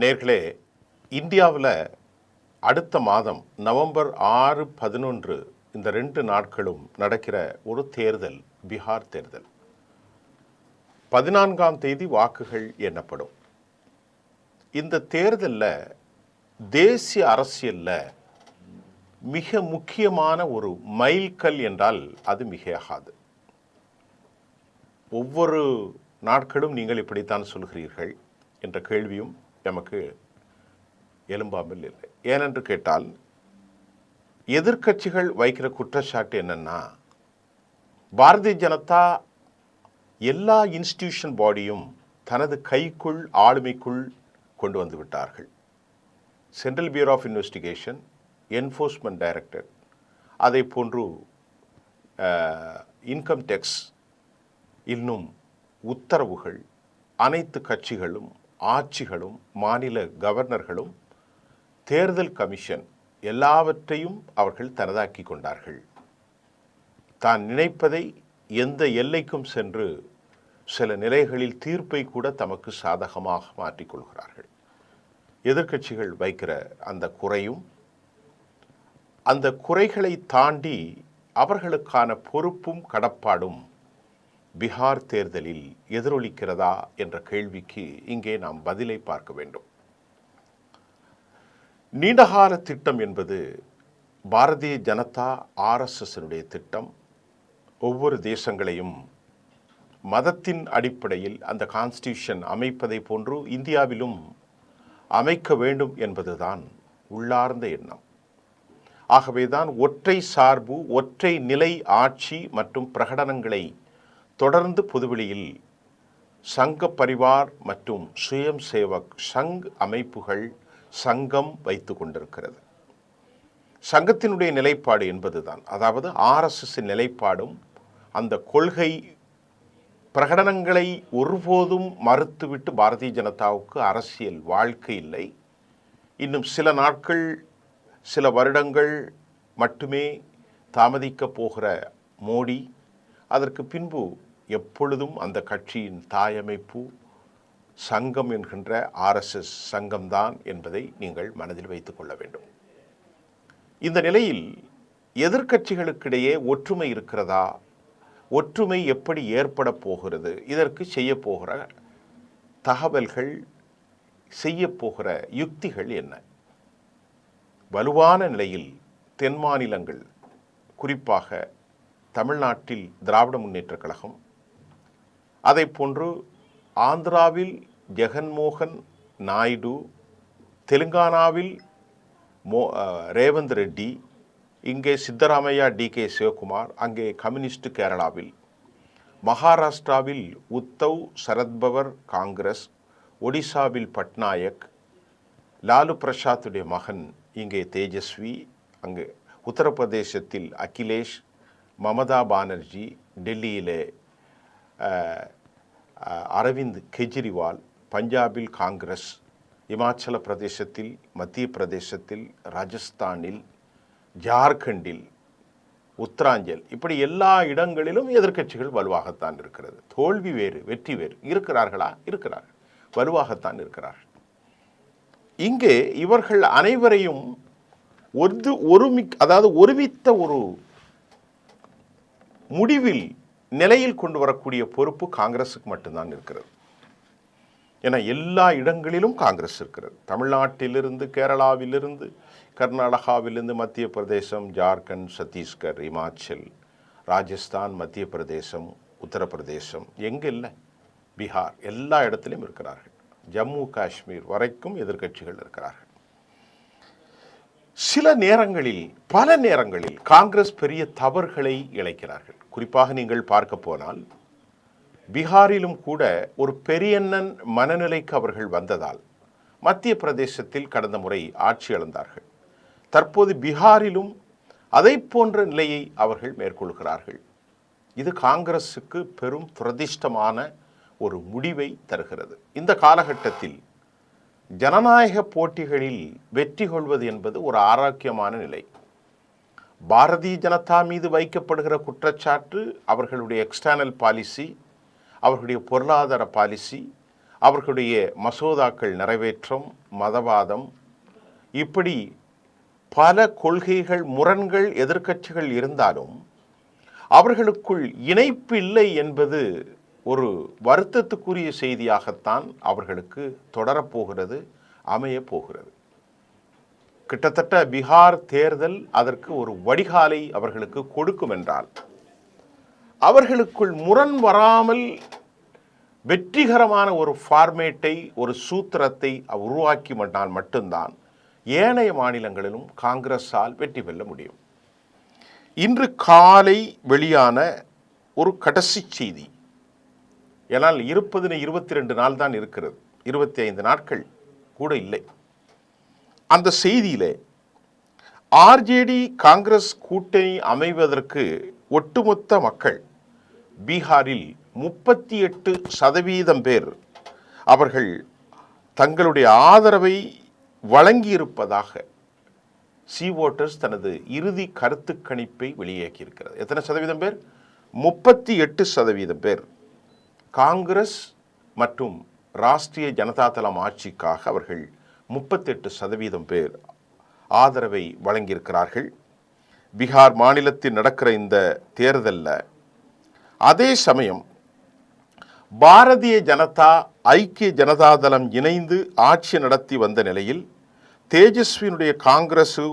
நேர்களே இந்தியாவில் அடுத்த மாதம் நவம்பர் ஆறு பதினொன்று இந்த ரெண்டு நாட்களும் நடக்கிற ஒரு தேர்தல் பீகார் தேர்தல். பதினான்காம் தேதி வாக்குகள் எண்ணப்படும். இந்த தேர்தலில் தேசிய அரசியலில் மிக முக்கியமான ஒரு மைல்கல் என்றால் அது மிகையாகாது. ஒவ்வொரு நாட்களும் நீங்கள் இப்படித்தான் சொல்கிறீர்கள் என்ற கேள்வியும் நமக்கு எலும்பாமல் இல்லை. ஏனென்று கேட்டால் எதிர்க்கட்சிகள் வைக்கிற குற்றச்சாட்டு என்னென்னா பாரதிய ஜனதா எல்லா இன்ஸ்டிடியூஷன் பாடியும் தனது கைக்குள் ஆளுமைக்குள் கொண்டு வந்து விட்டார்கள். Central bureau of investigation enforcement director அதை போன்று இன்கம் டேக்ஸ் இன்னும் உத்தரவுகள் அனைத்து கட்சிகளும் ஆட்சிகளும் மாநில கவர்னர்களும் தேர்தல் கமிஷன் எல்லாவற்றையும் அவர்கள் தனதாக்கி கொண்டார்கள். தான் நினைப்பதை எந்த எல்லைக்கும் சென்று சில நிலைகளில் தீர்ப்பை கூட தமக்கு சாதகமாக மாற்றிக்கொள்கிறார்கள் எதிர்க்கட்சிகள் வைக்கிற அந்த குறையும் அந்த குறைகளை தாண்டி அவர்களுக்கான பொறுப்பும் கடப்பாடும் பீகார் தேர்தலில் எதிரொலிக்கிறதா என்ற கேள்விக்கு இங்கே நாம் பதிலை பார்க்க வேண்டும். நீண்டகால திட்டம் என்பது பாரதிய ஜனதா ஆர்எஸ்எஸ்னுடைய திட்டம். ஒவ்வொரு தேசங்களையும் மதத்தின் அடிப்படையில் அந்த கான்ஸ்டியூஷன் அமைப்பதை போன்று இந்தியாவிலும் அமைக்க வேண்டும் என்பதுதான் உள்ளார்ந்த எண்ணம். ஆகவேதான் ஒற்றை சார்பு ஒற்றை நிலை ஆட்சி மற்றும் பிரகடனங்களை தொடர்ந்து புதுவெளியில் சங்க பரிவார் மற்றும் சுயம் சேவக் சங் அமைப்புகள் சங்கம் வைத்து கொண்டிருக்கிறது. சங்கத்தினுடைய நிலைப்பாடு என்பதுதான். அதாவது ஆர்எஸ்எஸ் நிலைப்பாடும் அந்த கொள்கை பிரகடனங்களை ஒருபோதும் மறுத்துவிட்டு பாரதிய ஜனதாவுக்கு அரசியல் வாழ்க்கை இல்லை. இன்னும் சில நாட்கள் சில வருடங்கள் மட்டுமே தாமதிக்கப் போகிற மோடி அதற்கு பின்பு எப்பொழுதும் அந்த கட்சியின் தாயமைப்பு சங்கம் என்கின்ற ஆர்எஸ்எஸ் சங்கம்தான் என்பதை நீங்கள் மனதில் வைத்துக் கொள்ள வேண்டும். இந்த நிலையில் எதிர்க்கட்சிகளுக்கிடையே ஒற்றுமை இருக்கிறதா? ஒற்றுமை எப்படி ஏற்பட போகிறது? இதற்கு செய்ய போகிற தகவல்கள் செய்ய போகிற யுக்திகள் என்ன? வலுவான நிலையில் தென் மாநிலங்கள் குறிப்பாக தமிழ்நாட்டில் திராவிட முன்னேற்றக் கழகம் அதை போன்று ஆந்திராவில் ஜெகன்மோகன் நாயுடு தெலுங்கானாவில் மோ ரேவந்த் ரெட்டி இங்கே சித்தராமையா டி கே சிவகுமார் அங்கே கம்யூனிஸ்ட் கேரளாவில். மகாராஷ்டிராவில் உத்தவ் சரத்பவர் காங்கிரஸ் ஒடிசாவில் பட்நாயக் லாலு பிரசாத்துடைய மகன் இங்கே தேஜஸ்வி அங்கு உத்தரப்பிரதேசத்தில் அகிலேஷ் மமதா பானர்ஜி டெல்லியிலே அரவிந்த் கெஜ்ரிவால் பஞ்சாபில் காங்கிரஸ் இமாச்சல பிரதேசத்தில் மத்திய பிரதேசத்தில் ராஜஸ்தானில் ஜார்க்கண்டில் உத்தராஞ்சல் இப்படி எல்லா இடங்களிலும் எதிர்க்கட்சிகள் வலுவாகத்தான் இருக்கிறது. தோல்வி வேறு வெற்றி வேறு. இருக்கிறார்களா? இருக்கிறார்கள். வலுவாகத்தான் இருக்கிறார்கள். இங்கே இவர்கள் அனைவரையும் ஒரு ஒருமி அதாவது ஒருமித்த ஒரு முடிவில் நிலையில் கொண்டு வரக்கூடிய பொறுப்பு காங்கிரஸுக்கு மட்டும்தான் இருக்கிறது. ஏன்னா எல்லா இடங்களிலும் காங்கிரஸ் இருக்கிறது. தமிழ்நாட்டிலிருந்து கேரளாவிலிருந்து கர்நாடகாவிலிருந்து மத்திய பிரதேசம் ஜார்க்கண்ட் சத்தீஸ்கர் இமாச்சல் ராஜஸ்தான் மத்திய பிரதேசம் உத்தரப்பிரதேசம் எங்கே இல்லை? பீகார் எல்லா இடத்துலையும் இருக்கிறார்கள். ஜம்மு காஷ்மீர் வரைக்கும் எதிர்க்கட்சிகள் இருக்கிறார்கள். சில நேரங்களில் பல நேரங்களில் காங்கிரஸ் பெரிய தவறுகளை இழைக்கிறார்கள். குறிப்பாக நீங்கள் பார்க்க போனால் பீகாரிலும் கூட ஒரு பெரியண்ணன் மனநிலைக்கு அவர்கள் வந்ததால் மத்திய பிரதேசத்தில் கடந்த முறை ஆட்சி இழந்தார்கள். தற்போது பீகாரிலும் அதை போன்ற நிலையை அவர்கள் மேற்கொள்கிறார்கள். இது காங்கிரஸுக்கு பெரும் துரதிஷ்டமான ஒரு முடிவை தருகிறது. இந்த காலகட்டத்தில் ஜனநாயக போட்டிகளில் வெற்றி கொள்வது என்பது ஒரு ஆரோக்கியமான நிலை. பாரதிய ஜனதா மீது வைக்கப்படுகிற குற்றச்சாட்டு அவர்களுடைய எக்ஸ்டர்னல் பாலிசி அவர்களுடைய பொருளாதார பாலிசி அவர்களுடைய மசோதாக்கள் நிறைவேற்றம் மதவாதம் இப்படி பல கொள்கைகள் முரண்கள் எதிர்க்கட்சிகள் இருந்தாலும் அவர்களுக்குள் இணைப்பு இல்லை என்பது ஒரு வருத்தத்துக்குரிய செய்தியாகத்தான் அவர்களுக்கு தொடரப்போகிறது அமையப் போகிறது. கிட்டத்தட்ட பீகார் தேர்தல் அதற்கு ஒரு வடிகாலை அவர்களுக்கு கொடுக்கும் என்றால் அவர்களுக்குள் முரண் வராமல் வெற்றிகரமான ஒரு ஃபார்மேட்டை ஒரு சூத்திரத்தை உருவாக்கி விட்டால் மட்டும்தான் ஏனைய மாநிலங்களிலும் காங்கிரஸால் வெற்றி பெற முடியும். இன்று காலை வெளியான ஒரு கடைசி செய்தி ஏனால் இருப்பதுன்னு இருபத்தி ரெண்டு நாள் தான் இருக்கிறது இருபத்தி ஐந்து நாட்கள் கூட இல்லை. அந்த செய்தியிலே ஆர்ஜேடி காங்கிரஸ் கூட்டணி அமைவதற்கு ஒட்டுமொத்த மக்கள் பீகாரில் முப்பத்தி எட்டு சதவீதம் பேர் அவர்கள் தங்களுடைய ஆதரவை வழங்கியிருப்பதாக சி ஓட்டர்ஸ் தனது இறுதி கருத்து கணிப்பை வெளியாக்கியிருக்கிறது. எத்தனை சதவீதம் பேர்? முப்பத்தி எட்டு சதவீதம் பேர் காங்கிரஸ் மற்றும் ராஷ்டிரிய ஜனதா தளம் ஆட்சிக்காக அவர்கள் முப்பத்தெட்டு சதவீதம் பேர் ஆதரவை வழங்கியிருக்கிறார்கள். பீகார் மாநிலத்தில் நடக்கிற இந்த தேர்தலில் அதே சமயம் பாரதிய ஜனதா ஐக்கிய ஜனதாதளம் இணைந்து ஆட்சி நடத்தி வந்த நிலையில் தேஜஸ்வியினுடைய காங்கிரஸு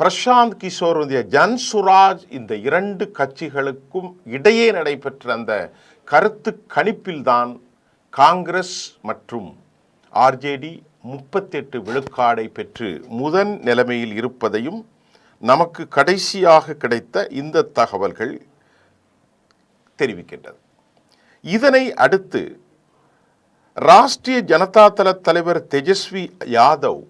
பிரசாந்த் கிஷோருடைய ஜன்சுராஜ் இந்த இரண்டு கட்சிகளுக்கும் இடையே நடைபெற்ற அந்த கருத்து கணிப்பில்தான் காங்கிரஸ் மற்றும் ஆர்ஜேடி முப்பத்தெட்டு விழுக்காடை பெற்று முதன் நிலைமையில் இருப்பதையும் நமக்கு கடைசியாக கிடைத்த இந்த தகவல்கள் தெரிவிக்கின்றது. இதனை அடுத்து ராஷ்டிரிய ஜனதா தள தலைவர் தேஜஸ்வி யாதவ்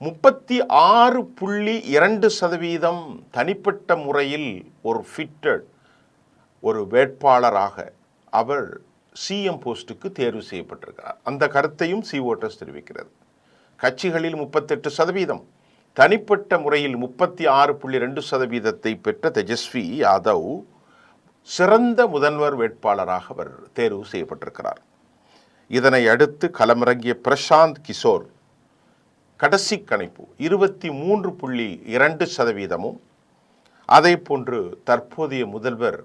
முப்பத்தி ஆறு புள்ளி இரண்டு சதவீதம் தனிப்பட்ட முறையில் ஒரு ஃபிட்டட் ஒரு வேட்பாளராக அவர் சிஎம் போஸ்ட்டுக்கு தேர்வு செய்யப்பட்டிருக்கிறார். அந்த கருத்தையும் சி ஓட்டர்ஸ் தெரிவிக்கிறது. கட்சிகளில் முப்பத்தெட்டு சதவீதம் தனிப்பட்ட முறையில் முப்பத்தி ஆறு புள்ளி ரெண்டு சதவீதத்தை பெற்ற தேஜஸ்வி யாதவ் சிறந்த முதல்வர் வேட்பாளராக அவர் தேர்வு செய்யப்பட்டிருக்கிறார். இதனை அடுத்து களமிறங்கிய பிரசாந்த் கிஷோர் கடைசி கணிப்பு இருபத்தி மூன்று புள்ளி இரண்டு சதவீதமும். அதே போன்று தற்போதைய முதல்வர்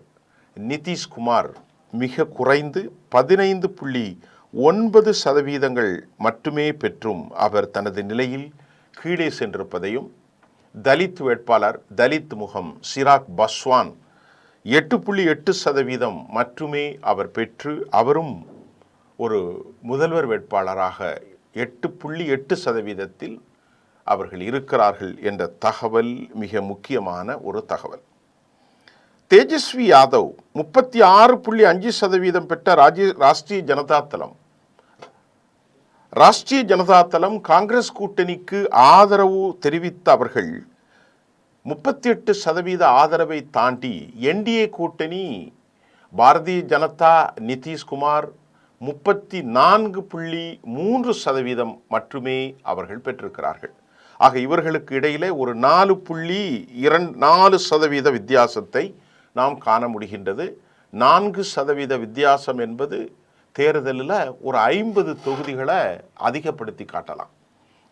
நிதிஷ்குமார் மிக குறைந்து பதினைந்து புள்ளி ஒன்பது சதவீதங்கள் மட்டுமே பெற்றும் அவர் தனது நிலையில் கீழே சென்றிருப்பதையும் தலித் வேட்பாளர் தலித் முகம் சிராக் பஸ்வான் எட்டு புள்ளி எட்டு சதவீதம் மட்டுமே அவர் பெற்று அவரும் ஒரு முதல்வர் வேட்பாளராக எட்டு புள்ளி எட்டு சதவீதத்தில் அவர்கள் இருக்கிறார்கள் என்ற தகவல் மிக முக்கியமான ஒரு தகவல். தேஜஸ்வி யாதவ் முப்பத்தி ஆறு புள்ளி அஞ்சு சதவீதம் பெற்ற ராஜ்ய ராஷ்டிரிய ஜனதா தளம். ராஷ்டிரிய ஜனதா தளம் காங்கிரஸ் கூட்டணிக்கு ஆதரவு தெரிவித்த அவர்கள் முப்பத்தி எட்டு சதவீத ஆதரவை தாண்டி என்டிஏ கூட்டணி பாரதிய ஜனதா நிதிஷ்குமார் முப்பத்தி நான்கு புள்ளி மூன்று சதவீதம் மட்டுமே அவர்கள் பெற்றிருக்கிறார்கள். ஆக இவர்களுக்கு இடையிலே ஒரு நாலு புள்ளி இரண்டு நாலு சதவீத வித்தியாசத்தை நாம் காண முடிகின்றது. நான்கு சதவீத வித்தியாசம் என்பது தேர்தலில் ஒரு ஐம்பது தொகுதிகளை அதிகப்படுத்தி காட்டலாம்.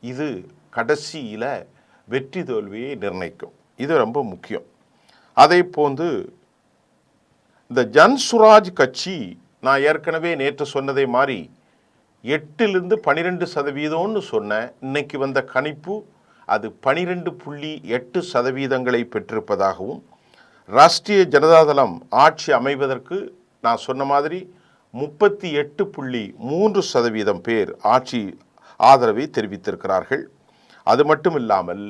இது கடைசியில் வெற்றி தோல்வியை நிர்ணயிக்கும். இது ரொம்ப முக்கியம். அதே போன்று இந்த ஜன்சுராஜ் கட்சி நான் ஏற்கனவே நேற்று சொன்னதே மாதிரி எட்டிலிருந்து பனிரெண்டு சதவீதம்னு சொன்னேன் இன்னைக்கு வந்த கணிப்பு அது பனிரெண்டு புள்ளி எட்டு சதவீதங்களை பெற்றிருப்பதாகவும் ராஷ்டிரிய ஜனதாதளம் ஆட்சி அமைவதற்கு நான் சொன்ன மாதிரி முப்பத்தி எட்டு புள்ளி மூன்று சதவீதம் பேர் ஆட்சி ஆதரவை தெரிவித்திருக்கிறார்கள். அது மட்டும் இல்லாமல்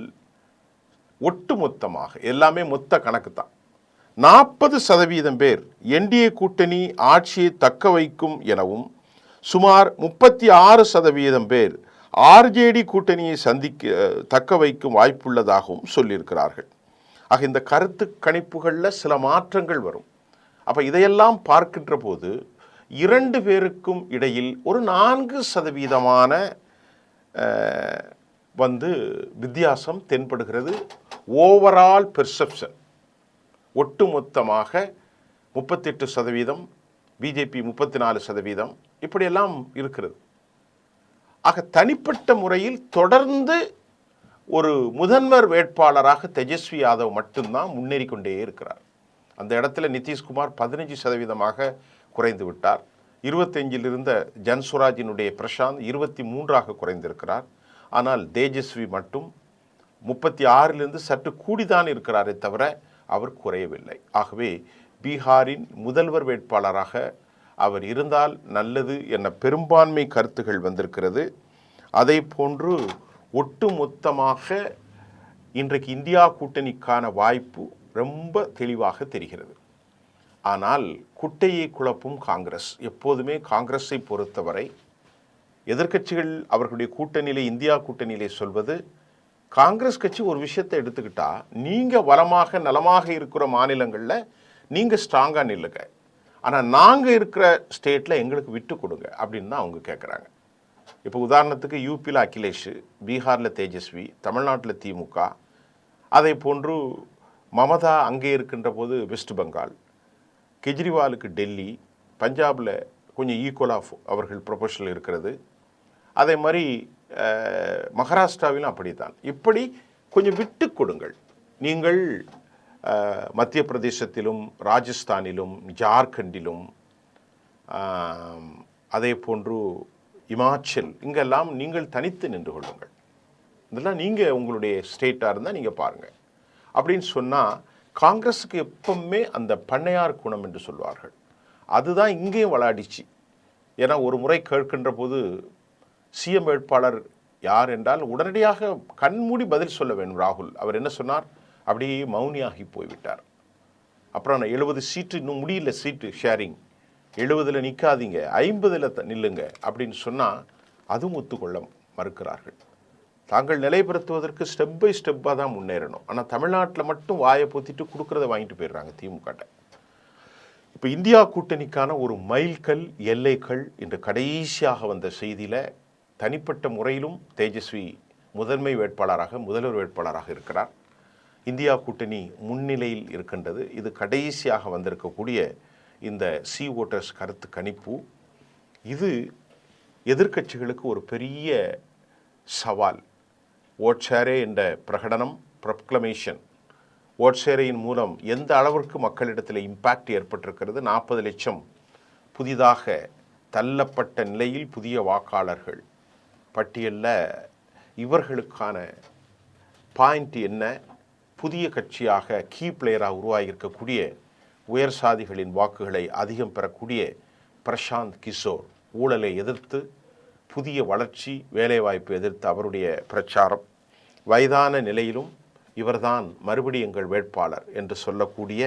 ஒட்டுமொத்தமாக எல்லாமே மொத்த கணக்கு தான் நாற்பது சதவீதம் பேர் என்டிஏ கூட்டணி ஆட்சியை தக்க வைக்கும் எனவும் சுமார் முப்பத்தி ஆறு சதவீதம் பேர் ஆர்ஜேடி கூட்டணியை சந்திக்க தக்க வைக்கும் வாய்ப்புள்ளதாகவும் சொல்லியிருக்கிறார்கள். ஆக இந்த கருத்து கணிப்புகளில் சில மாற்றங்கள் வரும். அப்போ இதையெல்லாம் பார்க்கின்ற போது இரண்டு பேருக்கும் இடையில் ஒரு நான்கு சதவீதமான வந்து வித்தியாசம் தென்படுகிறது. ஓவரால் பெர்செப்ஷன் ஒட்டுமொத்தமாக முப்பத்தெட்டு சதவீதம் பிஜேபி முப்பத்தி நாலு சதவீதம் இப்படியெல்லாம் இருக்கிறது. ஆக தனிப்பட்ட முறையில் தொடர்ந்து ஒரு முதன்வர் வேட்பாளராக தேஜஸ்வி யாதவ் மட்டும்தான் முன்னேறி கொண்டே இருக்கிறார். அந்த இடத்துல நிதிஷ்குமார் பதினஞ்சு சதவீதமாக குறைந்து விட்டார். இருபத்தஞ்சில் இருந்த ஜன்சுராஜினுடைய பிரசாந்த் இருபத்தி மூன்றாக குறைந்திருக்கிறார். ஆனால் தேஜஸ்வி மட்டும் முப்பத்தி ஆறிலிருந்து சற்று கூடிதான் இருக்கிறாரே தவிர அவர் குறையவில்லை. ஆகவே பீகாரின் முதல்வர் வேட்பாளராக அவர் இருந்தால் நல்லது என பெரும்பான்மை கருத்துகள் வந்திருக்கிறது. அதை போன்று ஒட்டுமொத்தமாக இன்றைக்கு இந்தியா கூட்டணிக்கான வாய்ப்பு ரொம்ப தெளிவாக தெரிகிறது. ஆனால் குட்டையை குழப்பும் காங்கிரஸ். எப்போதுமே காங்கிரஸை பொறுத்தவரை எதிர்க்கட்சிகள் அவர்களுடைய கூட்டணியிலே இந்தியா கூட்டணியிலே சொல்வது காங்கிரஸ் கட்சி ஒரு விஷயத்தை எடுத்துக்கிட்டா நீங்கள் வளமாக நலமாக இருக்கிற மாநிலங்களில் நீங்கள் ஸ்ட்ராங்காக நில்லுங்க. ஆனால் நாங்கள் இருக்கிற ஸ்டேட்டில் எங்களுக்கு விட்டு கொடுங்க அப்படின்னு தான் அவங்க கேட்குறாங்க இப்போ உதாரணத்துக்கு யூபியில் அகிலேஷ் பீகாரில் தேஜஸ்வி தமிழ்நாட்டில் திமுக அதை போன்று மமதா அங்கே இருக்கின்ற போது வெஸ்ட் பெங்கால் கெஜ்ரிவாலுக்கு டெல்லி பஞ்சாபில் கொஞ்சம் ஈக்குவலாக அவர்கள் ப்ரொபஷனல் இருக்கிறது. அதே மாதிரி அஹ், மகாராஷ்டிராவிலும் அப்படித்தான். இப்படி கொஞ்சம் விட்டு கொடுங்கள். நீங்கள் மத்திய பிரதேசத்திலும் ராஜஸ்தானிலும் ஜார்க்கண்டிலும் அதே போன்று இமாச்சல் இங்கெல்லாம் நீங்கள் தனித்து நின்று கொள்ளுங்கள். இதெல்லாம் நீங்கள் உங்களுடைய ஸ்டேட்டாக இருந்தால் நீங்கள் பாருங்கள் அப்படின்னு சொன்னால் காங்கிரஸுக்கு எப்பவுமே அந்த பண்ணையார் குணம் என்று சொல்வார்கள். அதுதான் இங்கேயும் விளையாடிச்சு ஏன்னா ஒரு முறை கேட்கின்ற போது சிஎம் வேட்பாளர் யார் என்றால் உடனடியாக கண்மூடி பதில் சொல்ல வேண்டும் ராகுல். அவர் என்ன சொன்னார்? அப்படியே மௌனியாகி போய்விட்டார். அப்புறம் நான் எழுபது சீட்டு இன்னும் முடியல சீட்டு ஷேரிங் எழுபதில் நிற்காதீங்க ஐம்பதில் நில்லுங்க அப்படின்னு சொன்னால் அதுவும் ஒத்துக்கொள்ள மறுக்கிறார்கள். தாங்கள் நிலைப்படுத்துவதற்கு ஸ்டெப் பை ஸ்டெப்பாக தான் முன்னேறணும். ஆனால் தமிழ்நாட்டில் மட்டும் வாயை பொத்திட்டு கொடுக்குறத வாங்கிட்டு போயிடுறாங்க திமுகட்ட. இப்போ இந்தியா கூட்டணிக்கான ஒரு மைல்கல் எல்லைகள் இன்று கடைசியாக வந்த செய்தியில் தனிப்பட்ட முறையிலும் தேஜஸ்வி முதன்மை வேட்பாளராக முதல்வர் வேட்பாளராக இருக்கிறார். இந்தியா கூட்டணி முன்னிலையில் இருக்கின்றது. இது கடைசியாக வந்திருக்கக்கூடிய இந்த சி ஓட்டர்ஸ் கருத்து கணிப்பு இது எதிர்க்கட்சிகளுக்கு ஒரு பெரிய சவால். ஓட்ஷேரே என்ற பிரகடனம் ப்ரொக்ளமேஷன் ஓட்ஷேரையின் மூலம் எந்த அளவிற்கு மக்களிடத்தில் இம்பேக்ட் ஏற்பட்டிருக்கிறது? நாற்பது லட்சம் புதிதாக தள்ளப்பட்ட நிலையில் புதிய வாக்காளர்கள். பட்டியலில் இவர்களுக்கான பாயிண்ட் என்ன? புதிய கட்சியாக கீ பிளேயராக உருவாகியிருக்கக்கூடிய உயர் சாதிகளின் வாக்குகளை அதிகம் பெறக்கூடிய பிரசாந்த் கிஷோர் ஊழலை எதிர்த்து புதிய வளர்ச்சி வேலைவாய்ப்பு எதிர்த்து அவருடைய பிரச்சாரம். வயதான நிலையிலும் இவர்தான் மறுபடி எங்கள் வேட்பாளர் என்று சொல்லக்கூடிய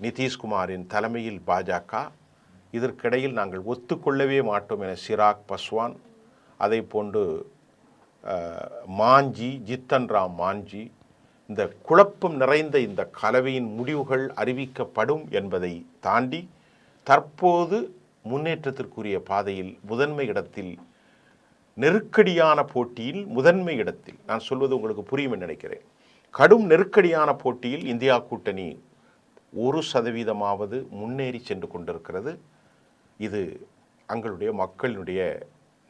நிதிஷ்குமாரின் தலைமையில் பாஜக. இதற்கிடையில் நாங்கள் ஒத்துக்கொள்ளவே மாட்டோம் என சிராக் பஸ்வான் அதை போன்று மாஞ்சி ஜித்தன் ராம் மாஞ்சி இந்த குழப்பம் நிறைந்த இந்த கலவையின் முடிவுகள் அறிவிக்கப்படும் என்பதை தாண்டி தற்போது முன்னேற்றத்திற்குரிய பாதையில் முதன்மை இடத்தில் நெருக்கடியான போட்டியில் முதன்மை இடத்தில் நான் சொல்வது உங்களுக்கு புரியும் என்று நினைக்கிறேன். கடும் நெருக்கடியான போட்டியில் இந்தியா கூட்டணி ஒரு சதவீதமாவது முன்னேறி சென்று கொண்டிருக்கிறது. இது அங்களுடைய மக்களினுடைய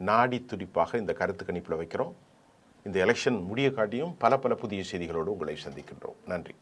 நாடி துடிப்பாக இந்த கருத்து கணிப்பில் வைக்கிறோம். இந்த எலெக்ஷன் முடிய காட்டியும் பல பல புதிய செய்திகளோடு உங்களை சந்திக்கின்றோம். நன்றி.